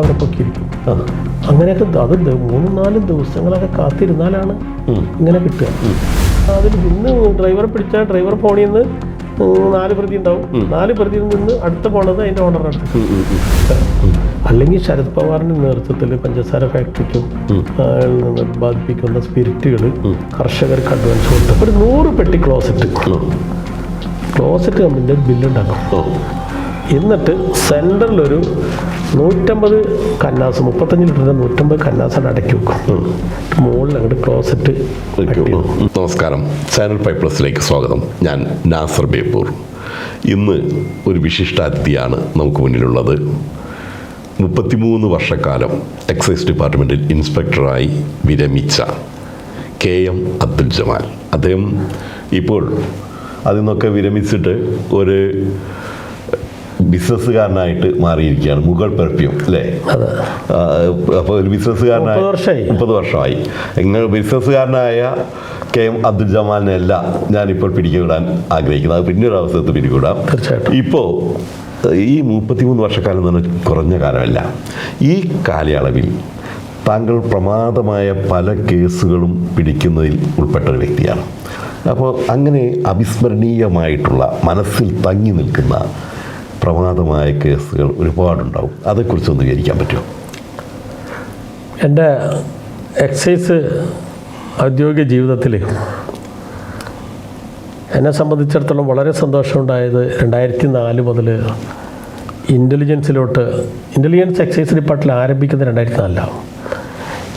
അവരെ പൊക്കിയിരിക്കും അങ്ങനെയൊക്കെ അത് മൂന്നും നാലും ദിവസങ്ങളൊക്കെ കാത്തിരുന്നാലാണ് ഇങ്ങനെ കിട്ടുക. അതിൽ ഇന്ന് ഡ്രൈവറെ പിടിച്ച ഡ്രൈവർ ഫോണിൽ നിന്ന് നാല് പ്രതി ഉണ്ടാവും. നാല് പ്രതിയിൽ നിന്ന് അടുത്ത പോണത് അതിന്റെ ഓണർ അടുത്ത്. അല്ലെങ്കിൽ ശരത് പവാറിന്റെ നേതൃത്വത്തിൽ പഞ്ചസാര ഫാക്ടറിക്കും നിന്ന് ഉത്പാദിപ്പിക്കുന്ന സ്പിരിറ്റുകൾ കർഷകർക്ക് അഡ്വാൻസ് കൊടുത്തു ഒരു നൂറ് പെട്ടി ക്ലോസറ്റ് ക്ലോസറ്റ് കമ്പനിന്റെ ബില്ലുണ്ടാക്കും എന്നിട്ട് സെന്ററിലൊരു നൂറ്റമ്പത് കന്നാസ് മുപ്പത്തഞ്ച് ലിറ്ററിന്റെ നൂറ്റമ്പത് കന്നാസാണ് അടക്കി വെക്കും. മുകളിൽ അങ്ങോട്ട് ക്ലോസറ്റ് നമസ്കാരം. ചാനൽ പൈ പ്ലസിലേക്ക് സ്വാഗതം. ഞാൻ നാസർ ബേപ്പൂർ. ഇന്ന് ഒരു വിശിഷ്ട വിശിഷ്ടാതിഥിയാണ് നമുക്ക് മുന്നിലുള്ളത്. മുപ്പത്തിമൂന്ന് വർഷക്കാലം എക്സൈസ് ഡിപ്പാർട്ട്മെന്റിൽ ഇൻസ്പെക്ടറായി വിരമിച്ച കെ എം അബ്ദുൽ ജമാൽ. അദ്ദേഹം ഇപ്പോൾ അതിൽ നിന്നൊക്കെ വിരമിച്ചിട്ട് ഒരു ബിസിനസ്സുകാരനായിട്ട് മാറിയിരിക്കുകയാണ്. മുഗൾ പെർഫ്യൂം അല്ലേ? അപ്പോൾ ഒരു ബിസിനസ്സുകാരനായി മുപ്പത് വർഷമായി. നിങ്ങൾ ബിസിനസ്സുകാരനായ കെ എം അബ്ദുൽ ജമാലിനെയല്ല ഞാനിപ്പോൾ പിടികൂടാൻ ആഗ്രഹിക്കുന്നത്. അത് പിന്നീട് അവസരത്ത് പിടികൂടാം. തീർച്ചയായിട്ടും. ഇപ്പോൾ ഈ മുപ്പത്തിമൂന്ന് വർഷക്കാലം എന്ന് പറഞ്ഞാൽ കുറഞ്ഞ കാലമല്ല. ഈ കാലയളവിൽ താങ്കൾ പ്രമാദമായ പല കേസുകളും പിടിക്കുന്നതിൽ ഉൾപ്പെട്ട ഒരു വ്യക്തിയാണ്. അപ്പോൾ അങ്ങനെ അവിസ്മരണീയമായിട്ടുള്ള മനസ്സിൽ തങ്ങി നിൽക്കുന്ന പ്രമാദമായ കേസുകൾ ഒരുപാടുണ്ടാവും. അതേക്കുറിച്ചൊന്ന് വിവരിക്കാൻ പറ്റുമോ? എന്റെ എക്സൈസ് ഔദ്യോഗിക ജീവിതത്തിൽ എന്നെ സംബന്ധിച്ചിടത്തോളം വളരെ സന്തോഷമുണ്ടായത് രണ്ടായിരത്തി നാല് മുതൽ ഇന്റലിജൻസിലോട്ട് ഇന്റലിജൻസ് എക്സൈസ് ഡിപ്പാർട്ട്മെന്റിൽ ആരംഭിക്കുന്നത് രണ്ടായിരത്തി നാലിലാണ്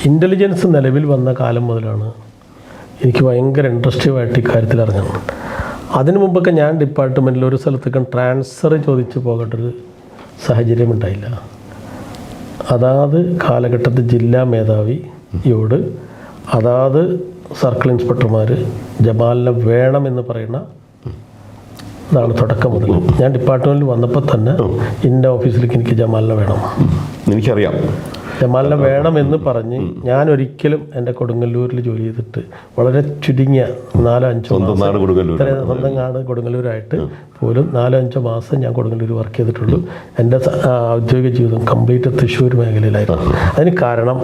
ഇന്റലിജൻസ് നിലവിൽ വന്ന കാലം മുതലാണ് എനിക്ക് ഭയങ്കര ഇൻട്രസ്റ്റീവായിട്ട് ഇക്കാര്യത്തിൽ ഇറങ്ങുന്നത് അതിനു മുമ്പൊക്കെ ഞാൻ ഡിപ്പാർട്ട്മെന്റിൽ ഒരു സ്ഥലത്തേക്കും ട്രാൻസ്ഫർ ചോദിച്ചു പോകേണ്ട ഒരു സാഹചര്യം ഉണ്ടായില്ല. അതാത് കാലഘട്ടത്തിൽ ജില്ലാ മേധാവിയോട് അതാത് സർക്കിൾ ഇൻസ്പെക്ടർമാർ ജമാലിനെ വേണമെന്ന് പറയുന്ന ഇതാണ് തുടക്കം മുതൽ. ഞാൻ ഡിപ്പാർട്ട്മെന്റിൽ വന്നപ്പോൾ തന്നെ ഇന്ന ഓഫീസിലേക്ക് എനിക്ക് ജമാലിനെ വേണം. എനിക്കറിയാം. ജമാലിനെ വേണമെന്ന് പറഞ്ഞ് ഞാൻ ഒരിക്കലും എന്റെ കൊടുങ്ങല്ലൂരിൽ ജോലി ചെയ്തിട്ട് വളരെ ചുരുങ്ങിയ നാലോ അഞ്ചോ സ്വന്തം നാട് കൊടുക്കല്ലോ സ്വന്തം നാട് കൊടുങ്ങല്ലൂരായിട്ട് പോലും നാലോ അഞ്ചോ മാസം ഞാൻ കൊടുങ്ങല്ലൂർ വർക്ക് ചെയ്തിട്ടുള്ളൂ. എന്റെ ഔദ്യോഗിക ജീവിതം കംപ്ലീറ്റ് തൃശ്ശൂർ മേഖലയിലായിരുന്നു. അതിന് കാരണം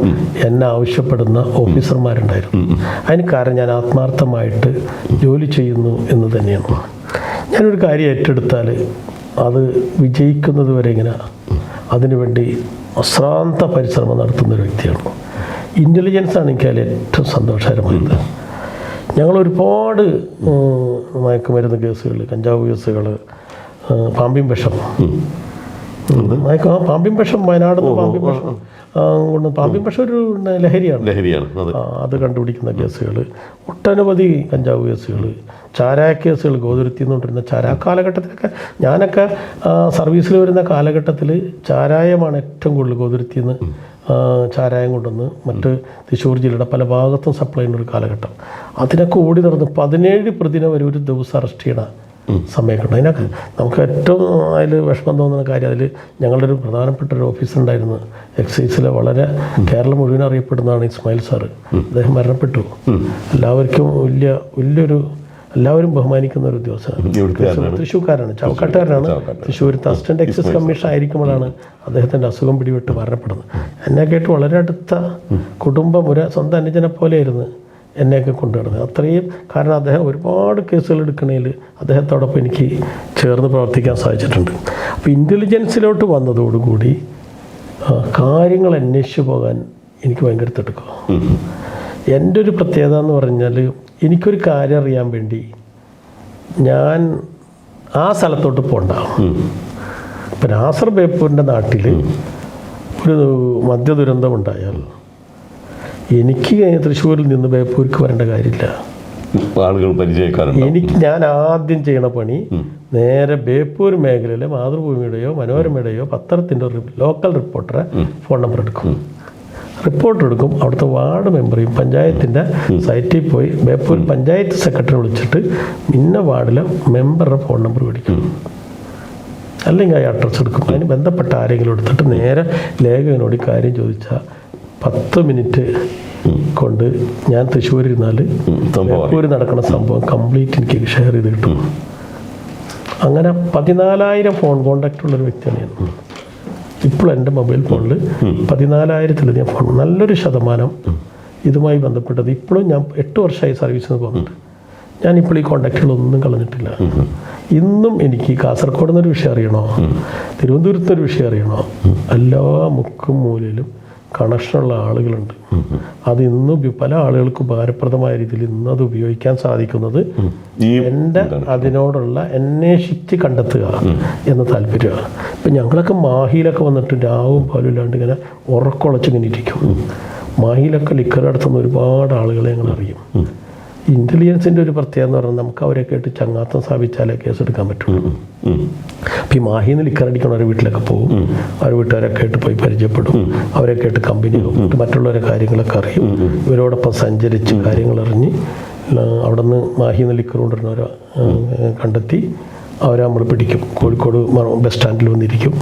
എന്നെ ആവശ്യപ്പെടുന്ന ഓഫീസർമാരുണ്ടായിരുന്നു. അതിന് കാരണം ഞാൻ ആത്മാർത്ഥമായിട്ട് ജോലി ചെയ്യുന്നു എന്ന് തന്നെയാണ്. ഞാനൊരു കാര്യം ഏറ്റെടുത്താൽ അത് വിജയിക്കുന്നത് വരെ ഇങ്ങനെ അതിനുവേണ്ടി അശ്രാന്ത പരിശ്രമം നടത്തുന്ന ഒരു വ്യക്തിയാണ്. ഇന്റലിജൻസ് ആണ് എനിക്ക് ഏറ്റവും സന്തോഷകരമായത്. ഞങ്ങൾ ഒരുപാട് മയക്കുമരുന്ന് കേസുകൾ കഞ്ചാവ് കേസുകൾ പാമ്പിൻ വിഷം ആ, പാമ്പിൻ പക്ഷം വയനാട് പാമ്പിൻ പക്ഷം കൊണ്ട് പാമ്പിൻ ഒരു ലഹരിയാണ്. ലഹരിയാണ് അത്. കണ്ടുപിടിക്കുന്ന കേസുകൾ. ഒട്ടനവധി കഞ്ചാവ് കേസുകൾ ചാരായ കേസുകൾ ഗോതിരുത്തി എന്നുകൊണ്ടിരുന്ന ചാരായ കാലഘട്ടത്തിലൊക്കെ ഞാനൊക്കെ സർവീസിൽ വരുന്ന കാലഘട്ടത്തിൽ ചാരായമാണ് ഏറ്റവും കൂടുതൽ ഗോതുരുത്തിന്ന് ചാരായം കൊണ്ടുവന്ന് മറ്റ് തൃശ്ശൂർ ജില്ലയുടെ പല ഭാഗത്തും സപ്ലൈ ചെയ്യുന്ന ഒരു കാലഘട്ടം. അതിനൊക്കെ ഓടി നടന്ന് പതിനേഴ് പ്രതിനെ വരെ ഒരു ദിവസം അറസ്റ്റ് ചെയ്യണ സമയമൊക്കെ ഉണ്ട് അതിനൊക്കെ നമുക്ക് ഏറ്റവും അതിൽ വിഷമം തോന്നുന്ന കാര്യം അതിൽ ഞങ്ങളുടെ ഒരു പ്രധാനപ്പെട്ട ഒരു ഓഫീസർ ഉണ്ടായിരുന്നു. എക്സൈസിലെ വളരെ കേരളം മുഴുവൻ അറിയപ്പെടുന്നതാണ് ഇസ്മായിൽ സാറ് അദ്ദേഹം മരണപ്പെട്ടു. എല്ലാവർക്കും വലിയ വലിയൊരു എല്ലാവരും ബഹുമാനിക്കുന്ന ഒരു ഉദ്യോഗസ്ഥനാണ്. തൃശ്ശൂർക്കാരാണ്. ചാവക്കാട്ടുകാരനാണ് തൃശ്ശൂർ അസിസ്റ്റന്റ് എക്സൈസ് കമ്മീഷൻ ആയിരിക്കുമ്പോഴാണ് അദ്ദേഹത്തിന്റെ അസുഖം പിടിപെട്ട് മരണപ്പെടുന്നത്. എന്നെ കേട്ട് വളരെ അടുത്ത കുടുംബം ഒരു സ്വന്തം അനുജനെ പോലെയായിരുന്നു. എന്നെയൊക്കെ കൊണ്ടുവരുന്നത്. അത്രയും കാരണം അദ്ദേഹം ഒരുപാട് കേസുകൾ എടുക്കണേൽ അദ്ദേഹത്തോടൊപ്പം എനിക്ക് ചേർന്ന് പ്രവർത്തിക്കാൻ സാധിച്ചിട്ടുണ്ട്. അപ്പോൾ ഇന്റലിജൻസിലോട്ട് വന്നതോടുകൂടി കാര്യങ്ങൾ അന്വേഷിച്ചു പോകാൻ എനിക്ക് ഭയങ്കര തിടുക്കം എന്റെ ഒരു പ്രത്യേകത എന്ന് പറഞ്ഞാൽ എനിക്കൊരു കാര്യം അറിയാൻ വേണ്ടി ഞാൻ ആ സ്ഥലത്തോട്ട് പോകണ്ട ഇപ്പം നാസർ ബേപ്പൂരിന്റെ നാട്ടിൽ ഒരു മദ്യ ദുരന്തമുണ്ടായാൽ എനിക്ക് തൃശ്ശൂരിൽ നിന്ന് ബേപ്പൂർക്ക് വരേണ്ട കാര്യമില്ല. ആളുകൾ പരിചയക്കാരുണ്ട് എനിക്ക് ഞാൻ ആദ്യം ചെയ്യണ പണി നേരെ ബേപ്പൂർ മേഖലയിലെ മാതൃഭൂമിയുടെയോ മനോരമയുടെയോ പത്രത്തിന്റെ ലോക്കൽ റിപ്പോർട്ടറെ ഫോൺ നമ്പർ എടുക്കും. റിപ്പോർട്ട് എടുക്കും. അവിടുത്തെ വാർഡ് മെമ്പറെയും പഞ്ചായത്തിന്റെ സൈറ്റിൽ പോയി ബേപ്പൂർ പഞ്ചായത്ത് സെക്രട്ടറി വിളിച്ചിട്ട് ഇന്ന വാർഡിലെ മെമ്പറുടെ ഫോൺ നമ്പർ മേടിക്കും. അല്ലെങ്കിൽ ആ അഡ്രസ്സ് എടുക്കും. അതിന് ബന്ധപ്പെട്ട ആരെങ്കിലും എടുത്തിട്ട് നേരെ ലേഖകനോട് കാര്യം ചോദിച്ചാൽ പത്ത് മിനിറ്റ് കൊണ്ട് ഞാൻ തൃശ്ശൂർ ഇരുന്നാൽ സംഭവം നടക്കുന്ന സംഭവം കംപ്ലീറ്റ് എനിക്ക് ഷെയർ ചെയ്ത് കിട്ടും. അങ്ങനെ പതിനാലായിരം ഫോൺ കോണ്ടാക്റ്റ് ഉള്ളൊരു വ്യക്തിയാണ് ഞാൻ. ഇപ്പോൾ എന്റെ മൊബൈൽ ഫോണിൽ പതിനാലായിരത്തിലധികം ഫോൺ നല്ലൊരു ശതമാനം ഇതുമായി ബന്ധപ്പെട്ടത് ഇപ്പോഴും ഞാൻ എട്ട് വർഷമായി സർവീസിന് പോകുന്നുണ്ട് ഞാനിപ്പോൾ ഈ കോണ്ടാക്റ്റുകളൊന്നും കളഞ്ഞിട്ടില്ല. ഇന്നും എനിക്ക് കാസർഗോഡ് നിന്നൊരു വിഷയം അറിയണോ? തിരുവനന്തപുരത്തൊരു വിഷയം അറിയണോ? എല്ലാ മുക്കും മൂലയിലും കണക്ഷനുള്ള ആളുകളുണ്ട്. അത് ഇന്നും പല ആളുകൾക്ക് ഉപകാരപ്രദമായ രീതിയിൽ ഇന്ന് അത് ഉപയോഗിക്കാൻ സാധിക്കുന്നത് എന്റെ അതിനോടുള്ള അന്വേഷിച്ച് കണ്ടെത്തുക എന്ന താല്പര്യമാണ്. ഇപ്പം ഞങ്ങളൊക്കെ മാഹിയിലൊക്കെ വന്നിട്ട് രാവും പാലും ഇല്ലാണ്ട് ഇങ്ങനെ ഉറക്കുളച്ച് ഇങ്ങനെ ഇരിക്കും. മാഹിയിലൊക്കെ ലിക്കർ നടത്തുന്ന ഒരുപാട് ആളുകളെ ഞങ്ങൾ അറിയും. ഇന്റലിജൻസിന്റെ ഒരു പ്രത്യേകത എന്ന് പറഞ്ഞാൽ നമുക്ക് അവരെ കേട്ട് ചങ്ങാത്തം സ്ഥാപിച്ചാലേ കേസ് എടുക്കാൻ പറ്റുള്ളൂ. അപ്പം ഈ മാഹിന്ന് ലിക്കറടിക്കണം അടിക്കണവരെ വീട്ടിലൊക്കെ പോകും. അവരെ വീട്ടുകാരെ കേട്ട് പോയി പരിചയപ്പെടും. അവരെ കേട്ട് കമ്പനി പോകും മറ്റുള്ളവരെ കാര്യങ്ങളൊക്കെ അറിയും. ഇവരോടൊപ്പം സഞ്ചരിച്ച് കാര്യങ്ങൾ അറിഞ്ഞ് ആ, അവിടെ നിന്ന് മാഹിന്ന് ലിക്കർ കൊണ്ടുവരുന്നവരെ കണ്ടെത്തി അവരെ നമ്മൾ പിടിക്കും. കോഴിക്കോട് ബസ് സ്റ്റാൻഡിൽ വന്നിരിക്കും.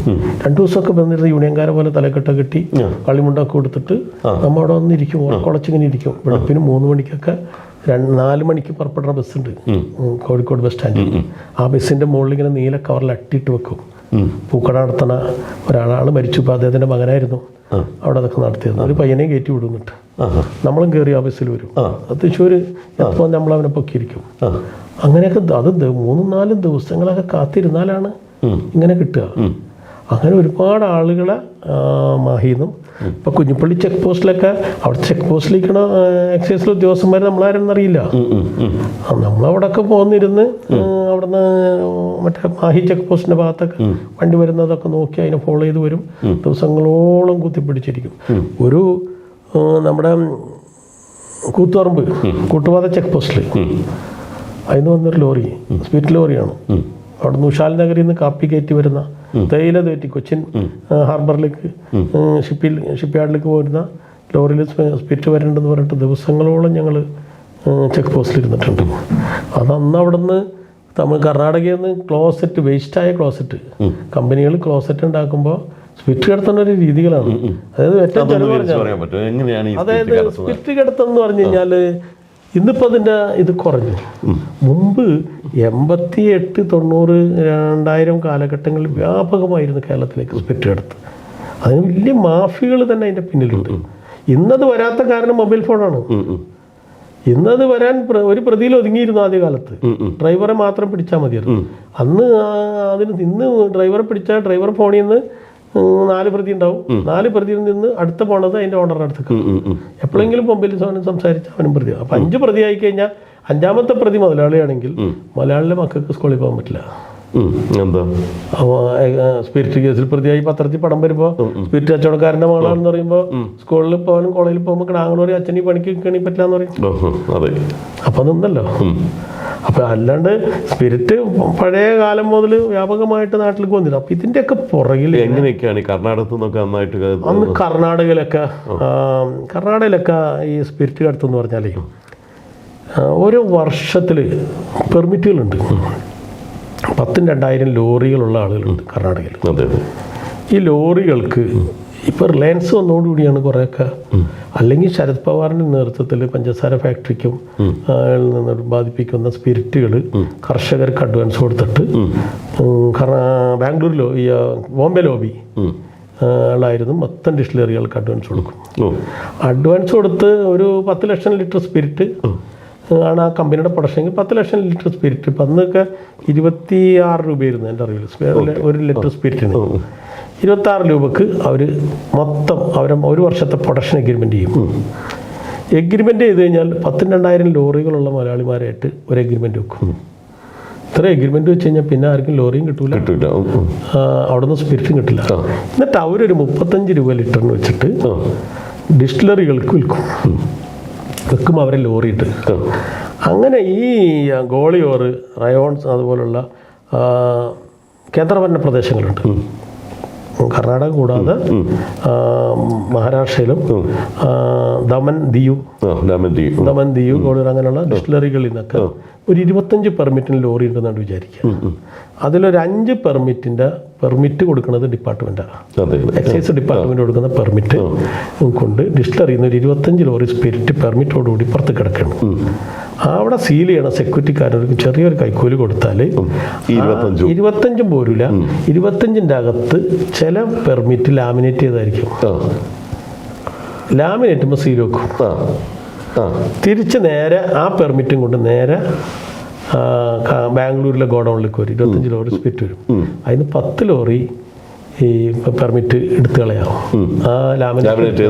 രണ്ടു ദിവസമൊക്കെ വന്നിരുന്ന യൂണിയൻകാരെ പോലെ തലക്കെട്ട കെട്ടി കളിമുണ്ടൊക്കെ കൊടുത്തിട്ട് നമ്മൾ അവിടെ വന്നിരിക്കും. കുളച്ചിങ്ങനെ ഇരിക്കും. വെളുപ്പിന് മൂന്ന് മണിക്കൊക്കെ രണ്ട് നാല് മണിക്ക് പുറപ്പെടുന്ന ബസ്സുണ്ട്. കോഴിക്കോട് ബസ് സ്റ്റാൻഡിൽ. ആ ബസ്സിന്റെ മുകളിൽ ഇങ്ങനെ നീല കവറിൽ അട്ടിയിട്ട് വെക്കും. പൂക്കട നടത്തണ ഒരാളാണ് മരിച്ചു. ഇപ്പോൾ അദ്ദേഹത്തിന്റെ മകനായിരുന്നു. അവിടെ അതൊക്കെ നടത്തിയത്. ഒരു പയ്യനെ കയറ്റി വിടുന്നിട്ട് എന്നിട്ട്. നമ്മളും കയറി ആ ബസ്സിൽ വരും. തൃശ്ശൂർ എപ്പോൾ നമ്മൾ അവനെ പൊക്കിയിരിക്കും. അങ്ങനെയൊക്കെ അത് മൂന്നും നാലും ദിവസങ്ങളൊക്കെ കാത്തിരുന്നാലാണ് ഇങ്ങനെ കിട്ടുക. അങ്ങനെ ഒരുപാട് ആളുകളെ മാഹിന്നും ഇപ്പൊ കുഞ്ഞിപ്പള്ളി ചെക്ക് പോസ്റ്റിലൊക്കെ അവിടെ ചെക്ക് പോസ്റ്റിലിരിക്കണ എക്സൈസിലെ ഉദ്യോഗസ്ഥന്മാർ നമ്മളാരെന്ന് അറിയില്ല. നമ്മളവിടെയൊക്കെ പോന്നിരുന്ന് അവിടുന്ന് മറ്റേ മാഹി ചെക്ക് പോസ്റ്റിന്റെ ഭാഗത്തൊക്കെ വണ്ടി വരുന്നതൊക്കെ നോക്കി അതിനെ ഫോളോ ചെയ്ത് വരും. ദിവസങ്ങളോളം കുത്തിപ്പിടിച്ചിരിക്കും. ഒരു നമ്മുടെ കൂത്തുപറമ്പ് കൂട്ടുപാത ചെക്ക് പോസ്റ്റിൽ അതിന് വന്നൊരു ലോറി സ്പിരിറ്റ് ലോറിയാണ്. അവിടെ ഉഷാൽ നഗരിൽ നിന്ന് കാപ്പി കയറ്റി വരുന്ന തേയില തേറ്റി കൊച്ചിൻ ഹാർബറിലേക്ക് ഷിപ്പിൽ ഷിപ്പ് യാർഡിലേക്ക് പോരുന്ന ലോറിയിൽ സ്പി- സ്പിരിറ്റ് വരേണ്ടെന്ന് പറഞ്ഞിട്ട് ദിവസങ്ങളോളം ഞങ്ങൾ ചെക്ക് പോസ്റ്റിൽ ഇരുന്നിട്ടുണ്ട് അത് അന്ന് നിന്ന് തമിഴ് കർണാടകയിൽ നിന്ന് ക്ലോസറ്റ് വേസ്റ്റായ ക്ലോസറ്റ്. കമ്പനികൾ ക്ലോസറ്റ് ഉണ്ടാക്കുമ്പോൾ സ്പിറ്റ് കിടത്തുന്ന ഒരു രീതികളാണ്. അതായത് ഏറ്റവും അതായത് സ്പിറ്റ് കിടത്തെന്ന് കിടത്തം എന്ന് പറഞ്ഞു കഴിഞ്ഞാൽ ഇന്നിപ്പോൾ അതിന്റെ ഇത് കുറഞ്ഞു. മുമ്പ് എൺപത്തി എട്ട് തൊണ്ണൂറ് രണ്ടായിരം കാലഘട്ടങ്ങളിൽ വ്യാപകമായിരുന്നു കേരളത്തിലേക്ക് സ്പിരിറ്റ് കിടത്ത് അതിന് വലിയ മാഫികൾ തന്നെ അതിന്റെ പിന്നിലുണ്ട്. ഇന്നത് വരാത്ത കാരണം മൊബൈൽ ഫോണാണ്. ഇന്നത് വരാൻ ഒരു പ്രതിയിൽ ഒതുങ്ങിയിരുന്നു ആദ്യ കാലത്ത്. ഡ്രൈവറെ മാത്രം പിടിച്ചാൽ മതിയായിരുന്നു. അന്ന് അതിന് ഇന്ന് ഡ്രൈവറെ പിടിച്ചാൽ ഡ്രൈവർ ഫോണിൽ നിന്ന് നാല് പ്രതി ഉണ്ടാവും. നാല് പ്രതിയിൽ നിന്ന് അടുത്ത പോണത് അതിന്റെ ഓണറുടെ അടുത്തേക്ക്. എപ്പോഴെങ്കിലും മൊബൈൽ ഫോണിൽ സംസാരിച്ച് അവനും പ്രതി അപ്പൊ അഞ്ച് പ്രതി ആയി കഴിഞ്ഞാൽ അഞ്ചാമത്തെ പ്രതി മുതലാളിയാണെങ്കിൽ മലയാളിലെ മക്കൾക്ക് സ്കൂളിൽ പോകാൻ പറ്റില്ല. എന്താ? സ്പിരിറ്റ് കേസിൽ പ്രതിയായി പത്രത്തിൽ പടം വരുമ്പോൾ സ്പിരിറ്റ് കച്ചവടക്കാരന്റെ മകളാണെന്ന് പറയുമ്പോൾ സ്കൂളിൽ പോകാനും കോളേജിൽ പോകുമ്പോൾ പറയും അച്ഛനീ പണിക്ക് കണി പറ്റില്ല എന്ന് പറയും. അപ്പൊ അതൊന്നല്ലോ അതെ. അപ്പം നിന്നല്ലോ. ഉം. അല്ലാണ്ട് സ്പിരിറ്റ് പഴയ കാലം മുതൽ വ്യാപകമായിട്ട് നാട്ടിലേക്ക് വന്നില്ല. അപ്പൊ ഇതിന്റെയൊക്കെ പുറകിൽ എങ്ങനെയൊക്കെയാണ് കർണാടകത്തിൽ നിന്നൊക്കെ നന്നായിട്ട് അന്ന് കർണാടകയിലൊക്കെ കർണാടകയിലൊക്കെ ഈ സ്പിരിറ്റ് കടത്തെന്ന് പറഞ്ഞാലേ ഓരോ വർഷത്തിൽ പെർമിറ്റുകളുണ്ട് പത്തും രണ്ടായിരം ലോറികളുള്ള ആളുകളുണ്ട് കർണാടകയിൽ. അതെ ഈ ലോറികൾക്ക് ഇപ്പോൾ റിലയൻസ് വന്നതോടുകൂടിയാണ് കുറേയൊക്കെ. അല്ലെങ്കിൽ ശരത് പവാറിന്റെ നേതൃത്വത്തിൽ പഞ്ചസാര ഫാക്ടറിക്കും നിന്ന് ഉത്പാദിപ്പിക്കുന്ന സ്പിരിറ്റുകൾ കർഷകർക്ക് അഡ്വാൻസ് കൊടുത്തിട്ട് ബാംഗ്ലൂരിലോ ഈ ബോംബെ ലോബി. ായിരുന്നു മൊത്തം ഡിസ്റ്റിലറികൾക്ക് അഡ്വാൻസ് കൊടുക്കും. അഡ്വാൻസ് കൊടുത്ത് ഒരു പത്ത് ലക്ഷം ലിറ്റർ സ്പിരിറ്റ് ആണ് ആ കമ്പനിയുടെ പ്രൊഡക്ഷൻ പത്ത് ലക്ഷം ലിറ്റർ സ്പിരിറ്റ് ഇപ്പം അന്നൊക്കെ ഇരുപത്തി ആറ് രൂപയായിരുന്നു എന്റെ അറിവിൽ. ഒരു ലിറ്റർ സ്പിരിറ്റിന് ഇരുപത്തി ആറ് രൂപക്ക് അവർ മൊത്തം അവരെ ഒരു വർഷത്തെ പ്രൊഡക്ഷൻ എഗ്രിമെന്റ് ചെയ്യും. എഗ്രിമെന്റ് ചെയ്ത് കഴിഞ്ഞാൽ പത്തും രണ്ടായിരം ലോറികളുള്ള മലയാളിമാരായിട്ട് ഒരു എഗ്രിമെന്റ് വെക്കും. ഇത്ര എഗ്രിമെന്റ് വെച്ച് കഴിഞ്ഞാൽ പിന്നെ ആർക്കും ലോറിയും കിട്ടൂല. കിട്ടൂല. അവിടുന്ന് സ്പിരിറ്റും കിട്ടില്ല. എന്നിട്ട് അവരൊരു മുപ്പത്തഞ്ച് രൂപ ലിറ്ററിന് വെച്ചിട്ട് ഡിസ്റ്റിലറികൾക്ക് വിൽക്കും. വിൽക്കും അവരെ ലോറിയിട്ട്. അങ്ങനെ ഈ ഗോളിയോർ റയോൺസ് അതുപോലുള്ള കേന്ദ്രഭരണ പ്രദേശങ്ങളുണ്ട്. കർണാടക കൂടാതെ മഹാരാഷ്ട്രയിലും ദമൻ ദിയു. ദമൻ ദിയു. ഗോളിയോർ അങ്ങനെയുള്ള ഡിസ്റ്റിലറികളിൽ നിന്നൊക്കെ ഒരു ഇരുപത്തഞ്ച് പെർമിറ്റിന് ലോറി ഉണ്ടെന്നാണ് വിചാരിക്കുക. അതിലൊരു അഞ്ച് പെർമിറ്റിന്റെ പെർമിറ്റ് കൊടുക്കുന്നത് ഡിപ്പാർട്ട്മെന്റാണ് എക്സൈസ് ഡിപ്പാർട്ട്മെന്റ് കൊടുക്കുന്ന പെർമിറ്റ് കൊണ്ട് ഡിസ്റ്റിലറിയിൽ നിന്ന് ഒരു ഇരുപത്തഞ്ച് ലോറി സ്പിരിറ്റ് പെർമിറ്റോടുകൂടി പുറത്ത് കിടക്കണം. അവിടെ സീൽ ചെയ്യണ സെക്യൂരിറ്റിക്കാരനൊരു ചെറിയൊരു കൈക്കൂലി കൊടുത്താൽ ഇരുപത്തഞ്ചും. പോരില്ല ഇരുപത്തഞ്ചിന്റെ അകത്ത് ചില പെർമിറ്റ് ലാമിനേറ്റ് ചെയ്തായിരിക്കും. ലാമിനേറ്റ് ലാമിനേറ്റുമ്പോൾ സീൽ വെക്കും. തിരിച്ച് നേരെ ആ പെർമിറ്റും കൊണ്ട് നേരെ ബാംഗ്ലൂരിലെ ഗോഡൗണിലേക്ക് വരും. ഇരുപത്തഞ്ച് ലോറി സ്പിരിറ്റ് വരും. അതിന് പത്ത് ലോറി ഈ പെർമിറ്റ് എടുത്ത് കളയാവും. ആ ലാമിനേറ്റ്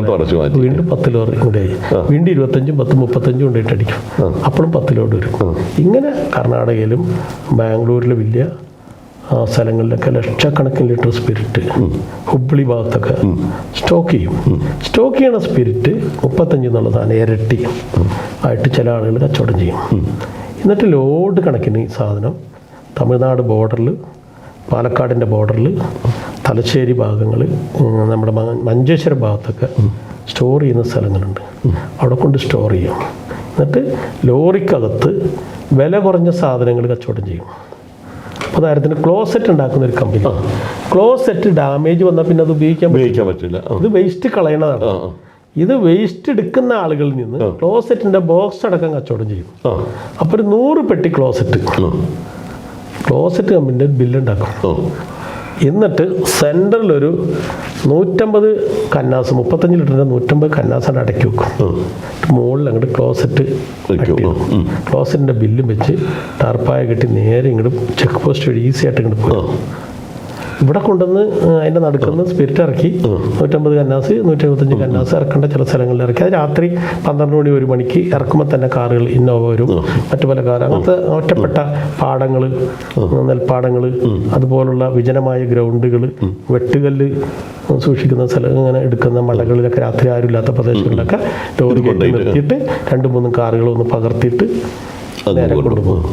വീണ്ടും പത്ത് ലോറി കൂടെ വീണ്ടും ഇരുപത്തഞ്ചും പത്ത് മുപ്പത്തഞ്ചും കൊണ്ടിട്ട് അടിക്കും. അപ്പോഴും പത്ത് ലോഡ് വരും. ഇങ്ങനെ കർണാടകയിലും ബാംഗ്ലൂരിലെ വലിയ സ്ഥലങ്ങളിലൊക്കെ ലക്ഷക്കണക്കിന് ലിറ്റർ സ്പിരിറ്റ് ഹുബ്ലി ഭാഗത്തൊക്കെ സ്റ്റോക്ക് ചെയ്യും. സ്റ്റോക്ക് ചെയ്യണ സ്പിരിറ്റ് മുപ്പത്തഞ്ച് എന്നുള്ളതാണ് ഇരട്ടി ആയിട്ട് ചില ആളുകൾ കച്ചവടം ചെയ്യും. എന്നിട്ട് ലോഡ് കണക്കിന് ഈ സാധനം തമിഴ്നാട് ബോർഡറിൽ പാലക്കാടിന്റെ ബോർഡറിൽ തലശ്ശേരി ഭാഗങ്ങൾ നമ്മുടെ മഞ്ചേശ്വര ഭാഗത്തൊക്കെ സ്റ്റോർ ചെയ്യുന്ന സ്ഥലങ്ങളുണ്ട്. അവിടെ കൊണ്ട് സ്റ്റോർ ചെയ്യും. എന്നിട്ട് ലോറിക്കകത്ത് വില കുറഞ്ഞ സാധനങ്ങൾ കച്ചവടം ചെയ്യും. അപ്പോൾ ഉദാഹരണത്തിന് ക്ലോസെറ്റ് ഉണ്ടാക്കുന്ന ഒരു കമ്പനി ക്ലോസെറ്റ് ഡാമേജ് വന്നാൽ പിന്നെ അത് ഉപയോഗിക്കാൻ പറ്റില്ല. ഉപയോഗിക്കാൻ പറ്റില്ല. ഇത് വേസ്റ്റ് കളയണതാണ്. ഇത് വേസ്റ്റ് എടുക്കുന്ന ആളുകളിൽ നിന്ന് ക്ലോസറ്റിന്റെ ബോക്സ് അടക്കം കച്ചവടം ചെയ്യും. അപ്പൊ അപ്പോൾ ഒരു നൂറ് പെട്ടി ക്ലോസറ്റ് ക്ലോസറ്റ് കമ്പനിന്റെ ബില്ലുണ്ടാക്കും എന്നിട്ട് എന്നിട്ട് സെന്ററിലൊരു നൂറ്റമ്പത് കന്നാസ് മുപ്പത്തഞ്ച് ലിറ്ററിന്റെ നൂറ്റമ്പത് കന്നാസാണ് അടക്കി വെക്കും. മുകളിൽ അങ്ങോട്ട് ക്ലോസറ്റ്. ക്ലോസറ്റിന്റെ ബില്ലും വെച്ച് ടാർപ്പായ കെട്ടി നേരെ ഇങ്ങോട്ട് ചെക്ക് പോസ്റ്റ് വഴി ഈസി ആയിട്ട് ഇങ്ങോട്ട് പോകും ഇവിടെ കൊണ്ടുവന്ന് അതിന്റെ അതിന്റെ നടുക്കുന്ന സ്പിരിറ്റ് ഇറക്കി. നൂറ്റമ്പത് കന്നാസ് നൂറ്റി എഴുപത്തഞ്ച് കന്നാസ് ഇറക്കേണ്ട ചില സ്ഥലങ്ങളിൽ ഇറക്കി. അത് രാത്രി പന്ത്രണ്ട് മണി ഒരു മണിക്ക് ഇറക്കുമ്പോൾ തന്നെ കാറുകൾ ഇന്നോവ വരും. മറ്റു പല കാർ അങ്ങനത്തെ ഒറ്റപ്പെട്ട പാടങ്ങൾ നെൽപ്പാടങ്ങൾ അതുപോലുള്ള വിജനമായ ഗ്രൗണ്ടുകൾ വെട്ടുകല്ല് സൂക്ഷിക്കുന്ന സ്ഥലം ഇങ്ങനെ എടുക്കുന്ന മലകളിലൊക്കെ രാത്രി ആരുമില്ലാത്ത പ്രദേശങ്ങളിലൊക്കെ ലോറി നിർത്തിയിട്ട് രണ്ട് മൂന്നും കാറുകൾ ഒന്ന് പകർത്തിയിട്ട് നേരെ. കൊണ്ടുപോകും.